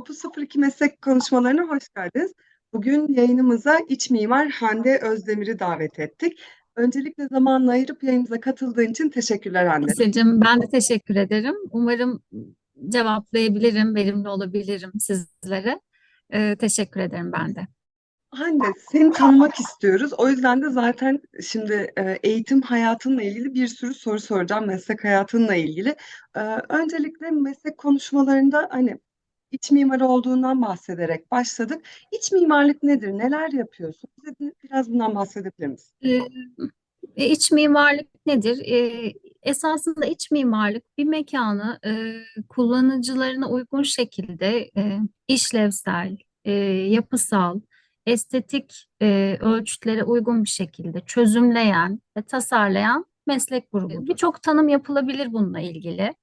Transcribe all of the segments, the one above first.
Opus 02 meslek konuşmalarına hoş geldiniz. Bugün yayınımıza iç mimar Hande Özdemir'i davet ettik. Öncelikle zamanla ayırıp yayınımıza katıldığın için teşekkürler Hande. Nesli'cim ben de teşekkür ederim. Umarım cevaplayabilirim, verimli olabilirim sizlere. Ee, teşekkür ederim ben de. Hande, seni tanımak istiyoruz. O yüzden de zaten şimdi e, eğitim hayatınla ilgili bir sürü soru soracağım meslek hayatınla ilgili. E, Öncelikle meslek konuşmalarında hani iç mimar olduğundan bahsederek başladık. İç mimarlık nedir? Neler yapıyorsun? Biraz bundan bahsedebilir misin? Ee, e, iç mimarlık nedir? Ee, esasında iç mimarlık bir mekanı e, kullanıcılarına uygun şekilde e, işlevsel, e, yapısal, estetik e, ölçütlere uygun bir şekilde çözümleyen ve tasarlayan meslek grubudur. Birçok tanım yapılabilir bununla ilgili.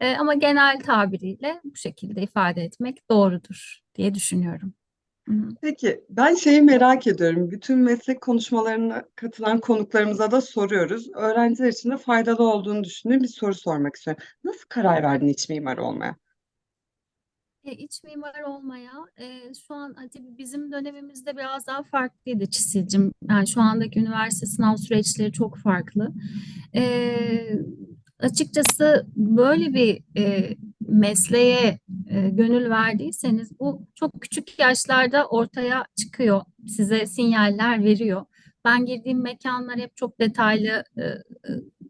E, ama genel tabiriyle bu şekilde ifade etmek doğrudur diye düşünüyorum. Peki, ben şeyi merak ediyorum. Bütün meslek konuşmalarına katılan konuklarımıza da soruyoruz. Öğrenciler için de faydalı olduğunu düşündüğüm bir soru sormak istiyorum. Nasıl karar verdin iç mimar olmaya? E, iç mimar olmaya e, şu an tabii bizim dönemimizde biraz daha farklıydı Çisil'cim. Yani şu andaki üniversite sınav süreçleri çok farklı. E, açıkçası böyle bir e, mesleğe e, gönül verdiyseniz bu çok küçük yaşlarda ortaya çıkıyor. Size sinyaller veriyor. Ben girdiğim mekanlar hep çok detaylı e, e,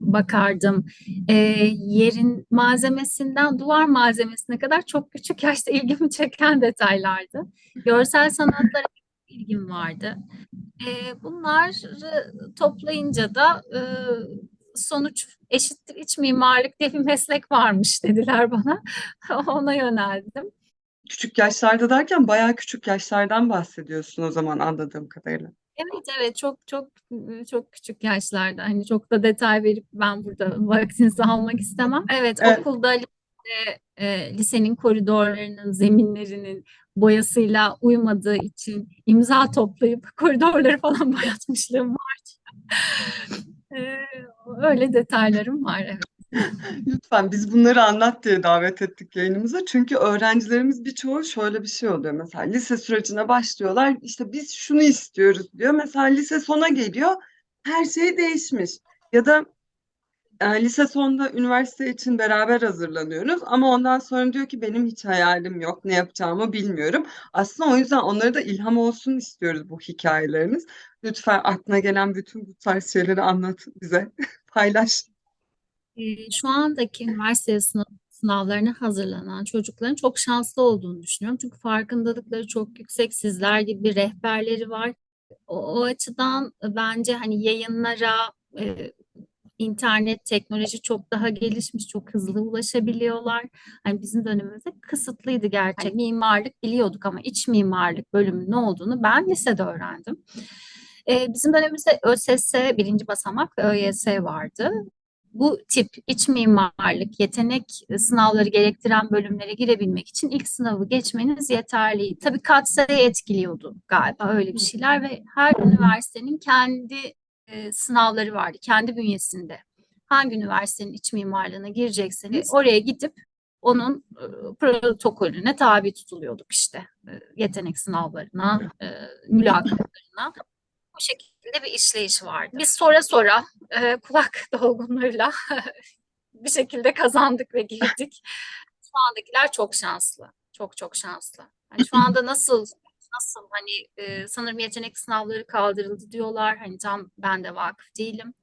bakardım e, yerin malzemesinden duvar malzemesine kadar çok küçük yaşta ilgimi çeken detaylardı. Görsel sanatlara ilgim vardı. E, bunları toplayınca da e, sonuç eşittir iç mimarlık diye bir meslek varmış dediler bana. Ona yöneldim. Küçük yaşlarda derken bayağı küçük yaşlardan bahsediyorsun o zaman anladığım kadarıyla. Evet evet çok çok çok küçük yaşlarda hani çok da detay verip ben burada vaktinizi almak istemem. Evet, Evet. okulda lisede, e, lisenin koridorlarının zeminlerinin boyasıyla uymadığı için imza toplayıp koridorları falan boyatmışlığım var. E, öyle detaylarım var evet. Lütfen biz bunları anlat diye davet ettik yayınımıza. Çünkü öğrencilerimiz birçoğu şöyle bir şey oluyor. Mesela lise sürecine başlıyorlar. İşte biz şunu istiyoruz diyor. Mesela lise sona geliyor. Her şey değişmiş. Ya da e, lise sonunda üniversite için beraber hazırlanıyoruz. Ama ondan sonra diyor ki benim hiç hayalim yok. Ne yapacağımı bilmiyorum. Aslında o yüzden onlara da ilham olsun istiyoruz bu hikayelerimiz. Lütfen aklına gelen bütün bu tarz şeyleri anlat bize. Paylaş. E, şu andaki üniversite sınav, sınavlarına hazırlanan çocukların çok şanslı olduğunu düşünüyorum. Çünkü farkındalıkları çok yüksek. Sizler gibi rehberleri var. O, o açıdan bence hani yayınlara, e, internet, teknoloji çok daha gelişmiş, çok hızlı ulaşabiliyorlar. Hani bizim dönemimizde kısıtlıydı gerçek. Hani mimarlık biliyorduk ama iç mimarlık bölümünün ne olduğunu ben lisede öğrendim. E, bizim dönemimizde ÖSS birinci basamak ÖYS vardı bu tip iç mimarlık, yetenek sınavları gerektiren bölümlere girebilmek için ilk sınavı geçmeniz yeterliydi. Tabii katsayı etkiliyordu galiba öyle bir şeyler ve her üniversitenin kendi e, sınavları vardı, kendi bünyesinde. Hangi üniversitenin iç mimarlığına girecekseniz oraya gidip onun e, protokolüne tabi tutuluyorduk işte. E, yetenek sınavlarına, e, mülakatlarına. Bu şekilde bir işleyiş vardı. Biz sonra sonra e, kulak dolgunluğuyla bir şekilde kazandık ve girdik. Şu andakiler çok şanslı. Çok çok şanslı. Hani şu anda nasıl nasıl hani e, sanırım yetenek sınavları kaldırıldı diyorlar. Hani tam ben de vakıf değilim.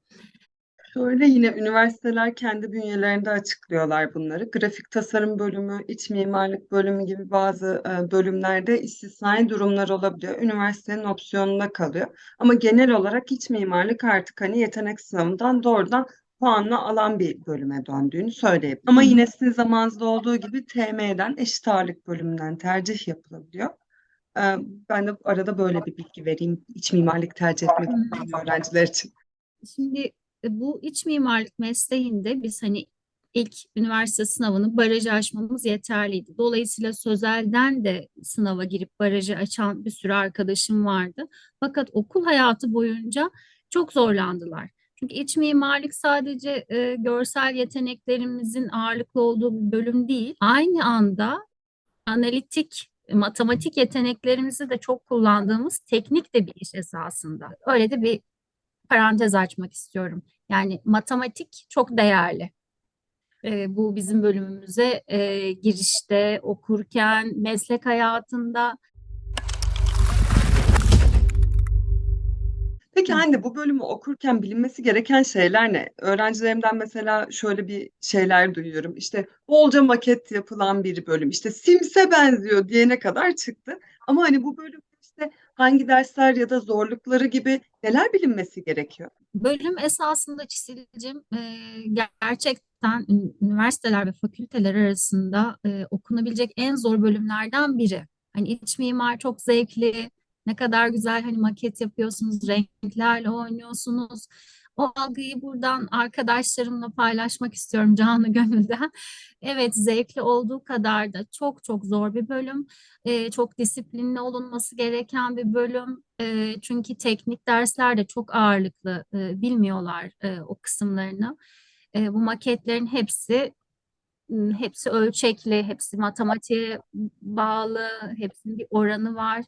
Şöyle yine üniversiteler kendi bünyelerinde açıklıyorlar bunları. Grafik tasarım bölümü, iç mimarlık bölümü gibi bazı bölümlerde istisnai durumlar olabiliyor. Üniversitenin opsiyonunda kalıyor. Ama genel olarak iç mimarlık artık hani yetenek sınavından doğrudan puanla alan bir bölüme döndüğünü söyleyeyim. Ama yine sizin zamanınızda olduğu gibi TM'den, eşit ağırlık bölümünden tercih yapılabiliyor. Ben de arada böyle bir bilgi vereyim. İç mimarlık tercih etmek isteyen öğrenciler için. Şimdi e, bu iç mimarlık mesleğinde biz hani ilk üniversite sınavını barajı aşmamız yeterliydi. Dolayısıyla sözelden de sınava girip barajı açan bir sürü arkadaşım vardı. Fakat okul hayatı boyunca çok zorlandılar. Çünkü iç mimarlık sadece e, görsel yeteneklerimizin ağırlıklı olduğu bir bölüm değil. Aynı anda analitik matematik yeteneklerimizi de çok kullandığımız teknik de bir iş esasında. Öyle de bir parantez açmak istiyorum. Yani matematik çok değerli. E, bu bizim bölümümüze e, girişte, okurken, meslek hayatında Peki. Hande bu bölümü okurken bilinmesi gereken şeyler ne? Öğrencilerimden mesela şöyle bir şeyler duyuyorum. İşte bolca maket yapılan bir bölüm. İşte Sims'e benziyor diyene kadar çıktı. Ama hani bu bölümde işte hangi dersler ya da zorlukları gibi neler bilinmesi gerekiyor? Bölüm esasında Çisil'cim e, gerçekten ün- üniversiteler ve fakülteler arasında e, okunabilecek en zor bölümlerden biri. Hani iç mimar çok zevkli, ne kadar güzel hani maket yapıyorsunuz, renklerle oynuyorsunuz. O algıyı buradan arkadaşlarımla paylaşmak istiyorum canlı gönülden. Evet zevkli olduğu kadar da çok çok zor bir bölüm. E, çok disiplinli olunması gereken bir bölüm. E, çünkü teknik dersler de çok ağırlıklı e, bilmiyorlar e, o kısımlarını. E, bu maketlerin hepsi hepsi ölçekli, hepsi matematiğe bağlı, hepsinin bir oranı var.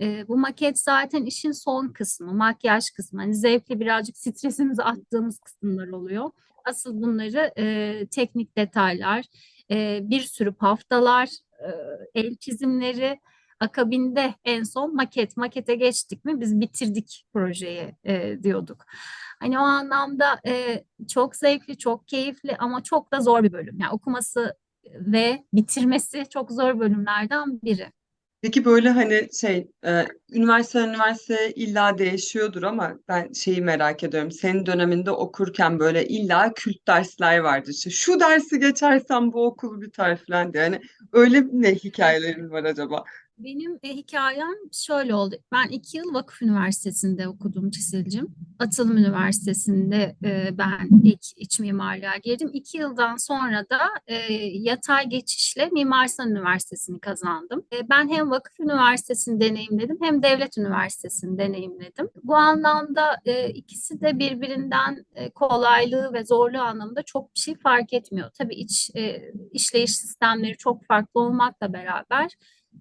E, bu maket zaten işin son kısmı, makyaj kısmı. Hani zevkli birazcık stresimizi attığımız kısımlar oluyor. Asıl bunları e, teknik detaylar, e, bir sürü haftalar, e, el çizimleri, akabinde en son maket. Makete geçtik mi biz bitirdik projeyi e, diyorduk. Hani o anlamda e, çok zevkli, çok keyifli ama çok da zor bir bölüm. Yani okuması ve bitirmesi çok zor bölümlerden biri. Peki böyle hani şey e, üniversite üniversite illa değişiyordur ama ben şeyi merak ediyorum. Senin döneminde okurken böyle illa kült dersler vardı. İşte şu dersi geçersem bu okul biter falan diye. Yani öyle ne hikayelerin var acaba? Benim e, hikayem şöyle oldu. Ben iki yıl Vakıf Üniversitesi'nde okudum Çisil'cim. Atılım Üniversitesi'nde e, ben ilk iç mimarlığa girdim. İki yıldan sonra da e, yatay geçişle Mimar Sinan Üniversitesi'ni kazandım. E, ben hem Vakıf Üniversitesi'ni deneyimledim hem Devlet Üniversitesi'ni deneyimledim. Bu anlamda e, ikisi de birbirinden e, kolaylığı ve zorluğu anlamında çok bir şey fark etmiyor. Tabii iç e, işleyiş sistemleri çok farklı olmakla beraber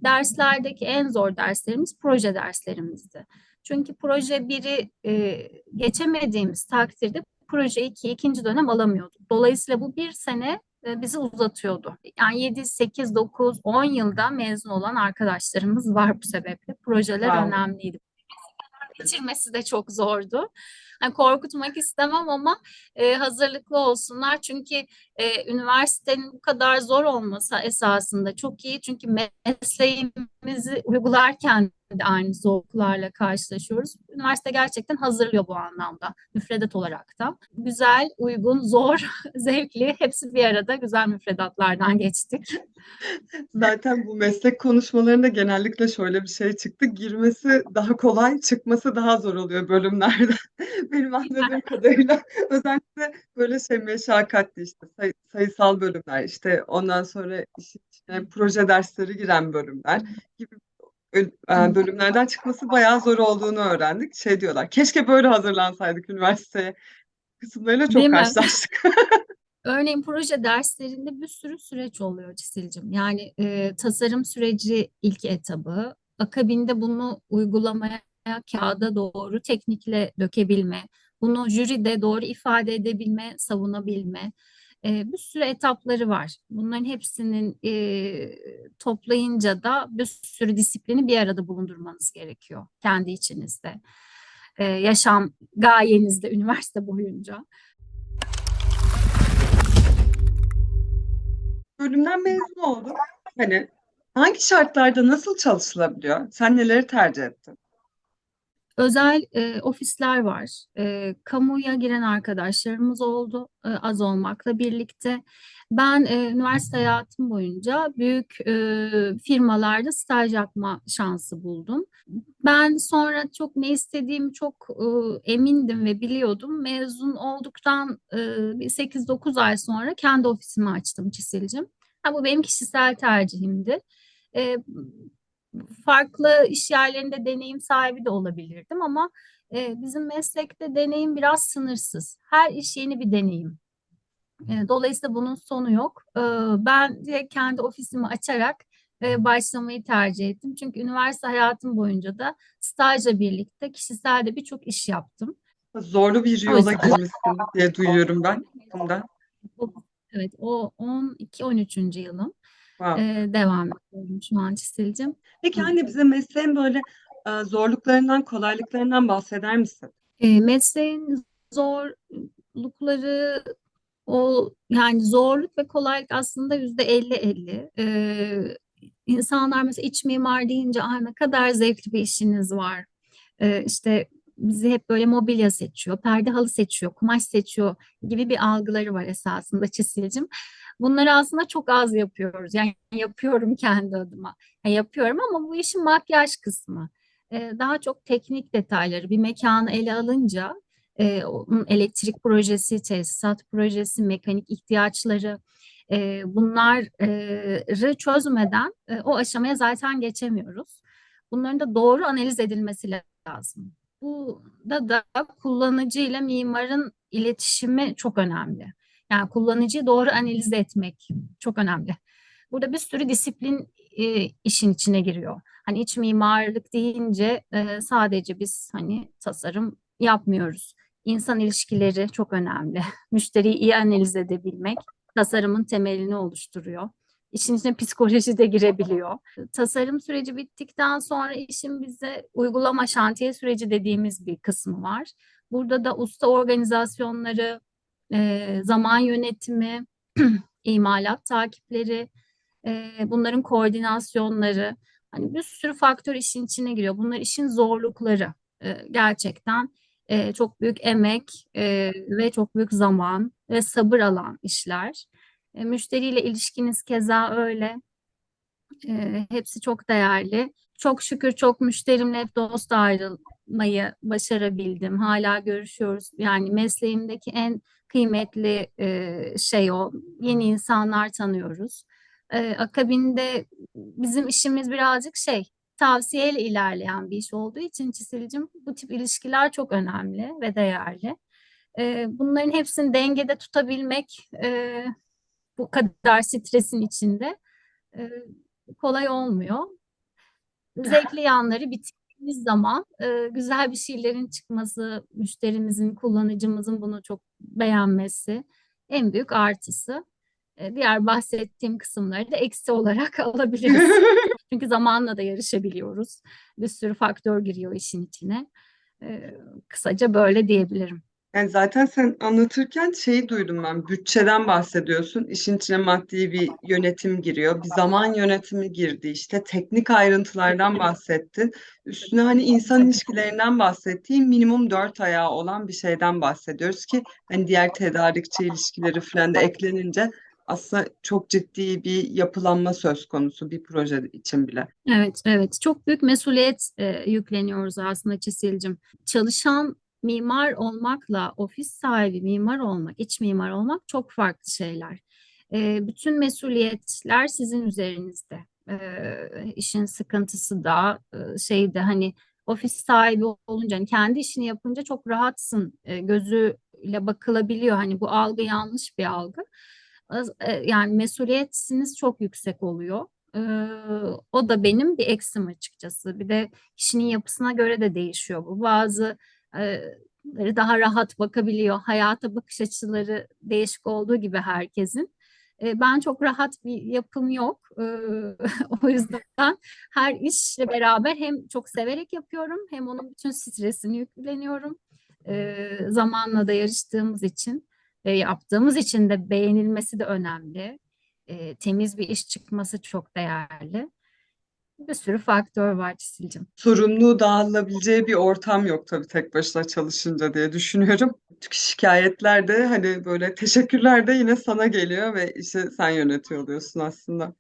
derslerdeki en zor derslerimiz proje derslerimizdi. Çünkü proje biri e, geçemediğimiz takdirde proje 2 ikinci dönem alamıyorduk. Dolayısıyla bu bir sene e, bizi uzatıyordu. Yani 7, 8, 9, 10 yılda mezun olan arkadaşlarımız var bu sebeple. Projeler Wow. önemliydi. Bitirmesi de çok zordu. Hani korkutmak istemem ama e, hazırlıklı olsunlar. Çünkü e, üniversitenin bu kadar zor olması esasında çok iyi. Çünkü mesleğimizi uygularken de aynı zorluklarla karşılaşıyoruz. Üniversite gerçekten hazırlıyor bu anlamda. Müfredat olarak da. Güzel, uygun, zor, zevkli hepsi bir arada güzel müfredatlardan geçtik. Zaten bu meslek konuşmalarında genellikle şöyle bir şey çıktı. Girmesi daha kolay, çıkması daha zor oluyor bölümlerde. Benim anladığım kadarıyla özellikle böyle şey meşakkatli işte say- sayısal bölümler işte ondan sonra içine proje dersleri giren bölümler gibi e, bölümlerden çıkması bayağı zor olduğunu öğrendik. Şey diyorlar, keşke böyle hazırlansaydık üniversiteye kısımlarıyla çok Değil karşılaştık. Örneğin proje derslerinde bir sürü süreç oluyor Çisil'cim. Yani e, tasarım süreci ilk etabı, akabinde bunu uygulamaya, kağıda doğru teknikle dökebilme, bunu jüride doğru ifade edebilme, savunabilme, e, bir sürü etapları var. Bunların hepsinin e, toplayınca da bir sürü disiplini bir arada bulundurmanız gerekiyor kendi içinizde. E, yaşam gayenizde üniversite boyunca. Bölümden mezun oldum. Hani hangi şartlarda nasıl çalışılabiliyor? Sen neleri tercih ettin? Özel e, ofisler var. E, kamuya giren arkadaşlarımız oldu e, az olmakla birlikte. Ben e, üniversite hayatım boyunca büyük e, firmalarda staj yapma şansı buldum. Ben sonra çok ne istediğimi çok e, emindim ve biliyordum. Mezun olduktan e, bir 8-9 ay sonra kendi ofisimi açtım Çisil'cim. Ha, bu benim kişisel tercihimdi. E, farklı iş yerlerinde deneyim sahibi de olabilirdim ama e, bizim meslekte deneyim biraz sınırsız. Her iş yeni bir deneyim. E, dolayısıyla bunun sonu yok. E, ben de kendi ofisimi açarak e, başlamayı tercih ettim. Çünkü üniversite hayatım boyunca da stajla birlikte kişisel de birçok iş yaptım. Zorlu bir yola girmişsin diye duyuyorum ben bundan. bu- evet o 12-13. yılım Wow. e, devam ediyorum şu an Çisil'cim. Peki Hı. anne bize mesleğin böyle e, zorluklarından, kolaylıklarından bahseder misin? E, mesleğin zorlukları o yani zorluk ve kolaylık aslında yüzde elli elli. E, insanlar mesela iç mimar deyince ay ne kadar zevkli bir işiniz var. E, işte bizi hep böyle mobilya seçiyor, perde halı seçiyor, kumaş seçiyor gibi bir algıları var esasında Çisil'cim. Bunları aslında çok az yapıyoruz. Yani yapıyorum kendi adıma. Yani yapıyorum ama bu işin makyaj kısmı. E, daha çok teknik detayları bir mekanı ele alınca e, elektrik projesi, tesisat projesi, mekanik ihtiyaçları e, bunları çözmeden e, o aşamaya zaten geçemiyoruz. Bunların da doğru analiz edilmesi lazım. Burada da kullanıcı ile mimarın iletişimi çok önemli. Yani kullanıcıyı doğru analiz etmek çok önemli. Burada bir sürü disiplin e, işin içine giriyor. Hani iç mimarlık deyince e, sadece biz hani tasarım yapmıyoruz. İnsan ilişkileri çok önemli. Müşteriyi iyi analiz edebilmek tasarımın temelini oluşturuyor. İşin içine psikoloji de girebiliyor. Tasarım süreci bittikten sonra işin bize uygulama şantiye süreci dediğimiz bir kısmı var. Burada da usta organizasyonları, e, zaman yönetimi, imalat takipleri, e, bunların koordinasyonları, hani bir sürü faktör işin içine giriyor. Bunlar işin zorlukları. E, gerçekten e, çok büyük emek e, ve çok büyük zaman ve sabır alan işler. E, müşteriyle ilişkiniz keza öyle. E, hepsi çok değerli. Çok şükür çok müşterimle hep dost ayrılmayı başarabildim. Hala görüşüyoruz. Yani mesleğimdeki en kıymetli e, şey o. Yeni insanlar tanıyoruz. E, akabinde bizim işimiz birazcık şey tavsiyeyle ilerleyen bir iş olduğu için Çisil'cim bu tip ilişkiler çok önemli ve değerli. E, bunların hepsini dengede tutabilmek e, bu kadar stresin içinde e, kolay olmuyor. Zevkli yanları bitirdiğimiz zaman e, güzel bir şeylerin çıkması, müşterimizin, kullanıcımızın bunu çok beğenmesi en büyük artısı. E, diğer bahsettiğim kısımları da eksi olarak alabiliriz. Çünkü zamanla da yarışabiliyoruz. Bir sürü faktör giriyor işin içine. E, kısaca böyle diyebilirim. Yani zaten sen anlatırken şeyi duydum ben. Bütçeden bahsediyorsun. İşin içine maddi bir yönetim giriyor. Bir zaman yönetimi girdi. İşte teknik ayrıntılardan bahsettin. Üstüne hani insan ilişkilerinden bahsettiğin minimum dört ayağı olan bir şeyden bahsediyoruz ki hani diğer tedarikçi ilişkileri falan da eklenince aslında çok ciddi bir yapılanma söz konusu bir proje için bile. Evet, evet. Çok büyük mesuliyet e, yükleniyoruz aslında Çisil'cim. Çalışan mimar olmakla ofis sahibi mimar olmak, iç mimar olmak çok farklı şeyler. E, bütün mesuliyetler sizin üzerinizde. E, işin sıkıntısı da e, şeyde hani ofis sahibi olunca hani kendi işini yapınca çok rahatsın e, gözüyle bakılabiliyor. Hani bu algı yanlış bir algı. E, yani mesuliyetiniz çok yüksek oluyor. Ee, o da benim bir eksim açıkçası. Bir de kişinin yapısına göre de değişiyor bu. Bazı e, daha rahat bakabiliyor. Hayata bakış açıları değişik olduğu gibi herkesin. Ben çok rahat bir yapım yok. O yüzden her işle beraber hem çok severek yapıyorum hem onun bütün stresini yükleniyorum. Zamanla da yarıştığımız için yaptığımız için de beğenilmesi de önemli. Temiz bir iş çıkması çok değerli. Bir sürü faktör var Çisil'cim. Sorumluluğu dağılabileceği bir ortam yok tabii tek başına çalışınca diye düşünüyorum. Çünkü şikayetler de hani böyle teşekkürler de yine sana geliyor ve işi sen yönetiyor oluyorsun aslında.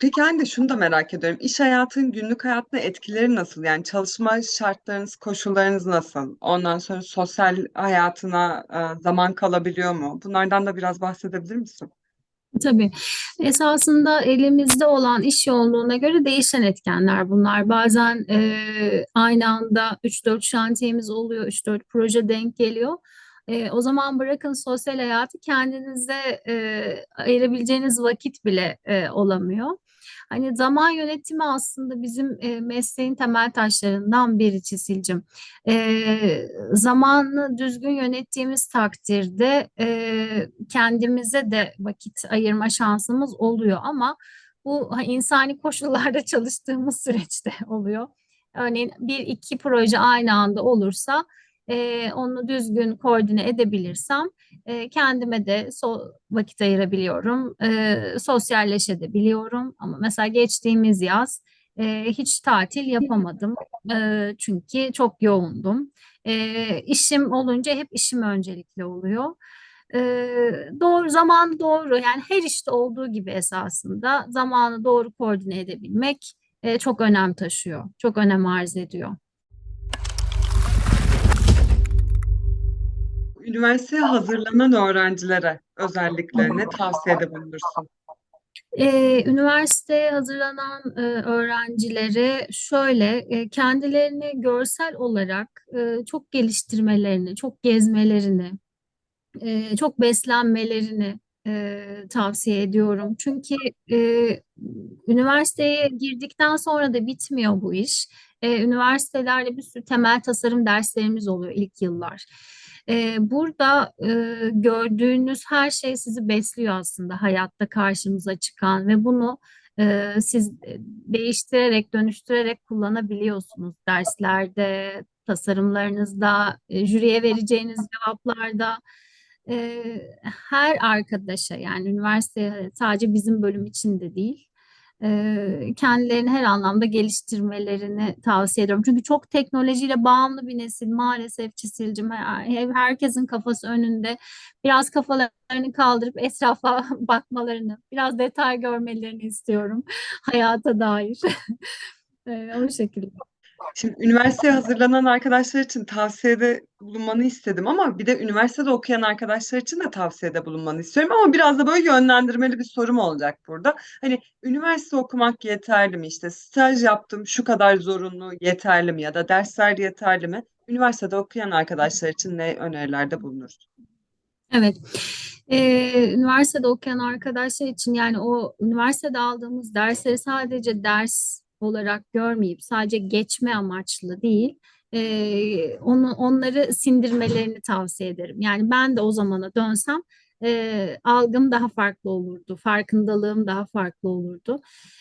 Peki anne şunu da merak ediyorum. İş hayatın günlük hayatına etkileri nasıl? Yani çalışma şartlarınız, koşullarınız nasıl? Ondan sonra sosyal hayatına e, zaman kalabiliyor mu? Bunlardan da biraz bahsedebilir misin? Tabii. Esasında elimizde olan iş yoğunluğuna göre değişen etkenler bunlar. Bazen e, aynı anda 3-4 şantiyemiz oluyor, 3-4 proje denk geliyor. E, o zaman bırakın sosyal hayatı kendinize e, ayırabileceğiniz vakit bile e, olamıyor. Hani zaman yönetimi aslında bizim e, mesleğin temel taşlarından biri Çisilcim. E, zamanı düzgün yönettiğimiz takdirde e, kendimize de vakit ayırma şansımız oluyor ama bu insani koşullarda çalıştığımız süreçte oluyor. Örneğin bir iki proje aynı anda olursa e, onu düzgün koordine edebilirsem e, kendime de so vakit ayırabiliyorum, e, sosyalleşebiliyorum. Ama mesela geçtiğimiz yaz e, hiç tatil yapamadım e, çünkü çok yoğundum. E, işim olunca hep işim öncelikli oluyor. E, doğru zaman doğru yani her işte olduğu gibi esasında zamanı doğru koordine edebilmek e, çok önem taşıyor, çok önem arz ediyor. Üniversiteye hazırlanan öğrencilere özellikle ne tavsiyede bulunursun? Ee, üniversiteye hazırlanan e, öğrencilere şöyle e, kendilerini görsel olarak e, çok geliştirmelerini, çok gezmelerini, e, çok beslenmelerini e, tavsiye ediyorum. Çünkü e, üniversiteye girdikten sonra da bitmiyor bu iş. E, üniversitelerde bir sürü temel tasarım derslerimiz oluyor ilk yıllar. Burada e, gördüğünüz her şey sizi besliyor aslında. Hayatta karşımıza çıkan ve bunu e, siz değiştirerek, dönüştürerek kullanabiliyorsunuz. Derslerde, tasarımlarınızda, e, jüriye vereceğiniz cevaplarda. Her arkadaşa yani üniversite sadece bizim bölüm için de değil kendilerini her anlamda geliştirmelerini tavsiye ediyorum. Çünkü çok teknolojiyle bağımlı bir nesil maalesef Çisilcim. Her- Herkesin kafası önünde. Biraz kafalarını kaldırıp etrafa bakmalarını, biraz detay görmelerini istiyorum hayata dair. O şekilde. Şimdi üniversiteye hazırlanan arkadaşlar için tavsiyede bulunmanı istedim ama bir de üniversitede okuyan arkadaşlar için de tavsiyede bulunmanı istiyorum ama biraz da böyle yönlendirmeli bir sorum olacak burada. Hani üniversite okumak yeterli mi? İşte staj yaptım şu kadar zorunlu yeterli mi ya da dersler yeterli mi? Üniversitede okuyan arkadaşlar için ne önerilerde bulunursun? Evet. Ee, üniversitede okuyan arkadaşlar için yani o üniversitede aldığımız dersleri sadece ders olarak görmeyip sadece geçme amaçlı değil, e, onu onları sindirmelerini tavsiye ederim. Yani ben de o zamana dönsem e, algım daha farklı olurdu, farkındalığım daha farklı olurdu.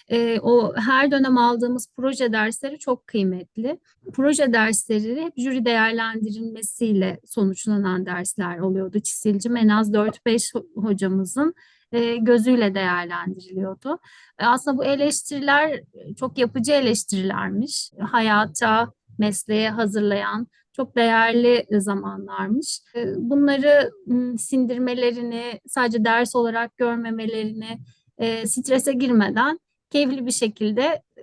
E, o her dönem aldığımız proje dersleri çok kıymetli. Proje dersleri hep jüri değerlendirilmesiyle sonuçlanan dersler oluyordu. Çisilcim en az 4-5 hocamızın e, gözüyle değerlendiriliyordu. E, aslında bu eleştiriler çok yapıcı eleştirilermiş. Hayata, mesleğe hazırlayan çok değerli zamanlarmış. E, bunları sindirmelerini, sadece ders olarak görmemelerini, e, strese girmeden keyifli bir şekilde e,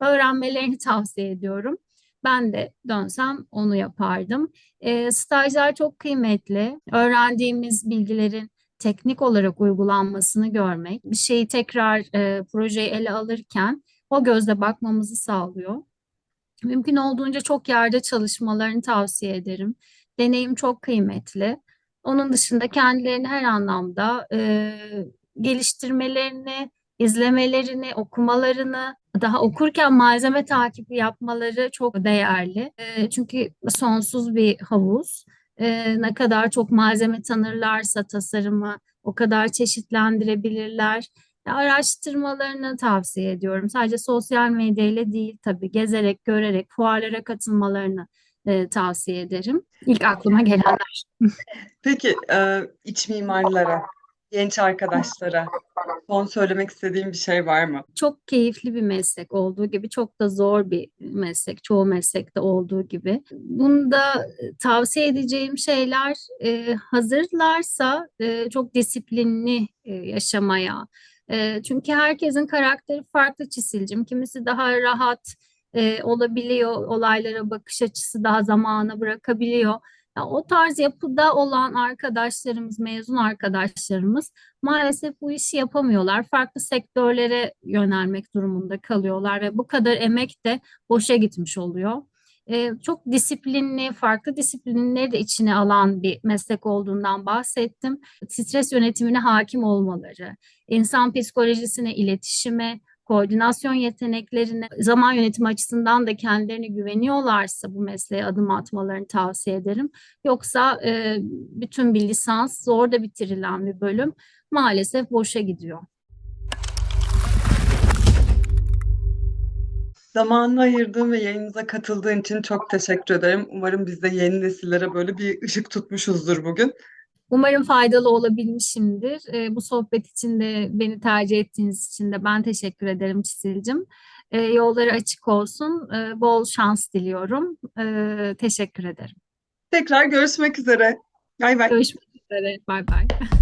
öğrenmelerini tavsiye ediyorum. Ben de dönsem onu yapardım. E, stajlar çok kıymetli. Öğrendiğimiz bilgilerin teknik olarak uygulanmasını görmek, bir şeyi tekrar e, projeyi ele alırken o gözle bakmamızı sağlıyor. Mümkün olduğunca çok yerde çalışmalarını tavsiye ederim. Deneyim çok kıymetli. Onun dışında kendilerini her anlamda e, geliştirmelerini, izlemelerini, okumalarını, daha okurken malzeme takibi yapmaları çok değerli. E, çünkü sonsuz bir havuz. E, ne kadar çok malzeme tanırlarsa tasarımı o kadar çeşitlendirebilirler. Araştırmalarını tavsiye ediyorum. Sadece sosyal medyayla değil tabii gezerek, görerek, fuarlara katılmalarını e, tavsiye ederim. İlk aklıma gelenler. Peki e, iç mimarlara, genç arkadaşlara son söylemek istediğim bir şey var mı? Çok keyifli bir meslek olduğu gibi çok da zor bir meslek. Çoğu meslekte olduğu gibi. Bunda tavsiye edeceğim şeyler e, hazırlarsa e, çok disiplinli e, yaşamaya. E, çünkü herkesin karakteri farklı çizilcim. Kimisi daha rahat e, olabiliyor, olaylara bakış açısı daha zamana bırakabiliyor. Ya, o tarz yapıda olan arkadaşlarımız, mezun arkadaşlarımız maalesef bu işi yapamıyorlar. Farklı sektörlere yönelmek durumunda kalıyorlar ve bu kadar emek de boşa gitmiş oluyor. e, çok disiplinli, farklı disiplinleri de içine alan bir meslek olduğundan bahsettim. Stres yönetimine hakim olmaları, insan psikolojisine, iletişime, koordinasyon yeteneklerine, zaman yönetimi açısından da kendilerine güveniyorlarsa bu mesleğe adım atmalarını tavsiye ederim. Yoksa e, bütün bir lisans zor da bitirilen bir bölüm maalesef boşa gidiyor. Zamanını ayırdığın ve yayınımıza katıldığın için çok teşekkür ederim. Umarım biz de yeni nesillere böyle bir ışık tutmuşuzdur bugün. Umarım faydalı olabilmişimdir. E, bu sohbet için de beni tercih ettiğiniz için de ben teşekkür ederim Çisil'cim. E, yolları açık olsun. E, bol şans diliyorum. E, teşekkür ederim. Tekrar görüşmek üzere. Bay bay. Görüşmek üzere. Bay bay.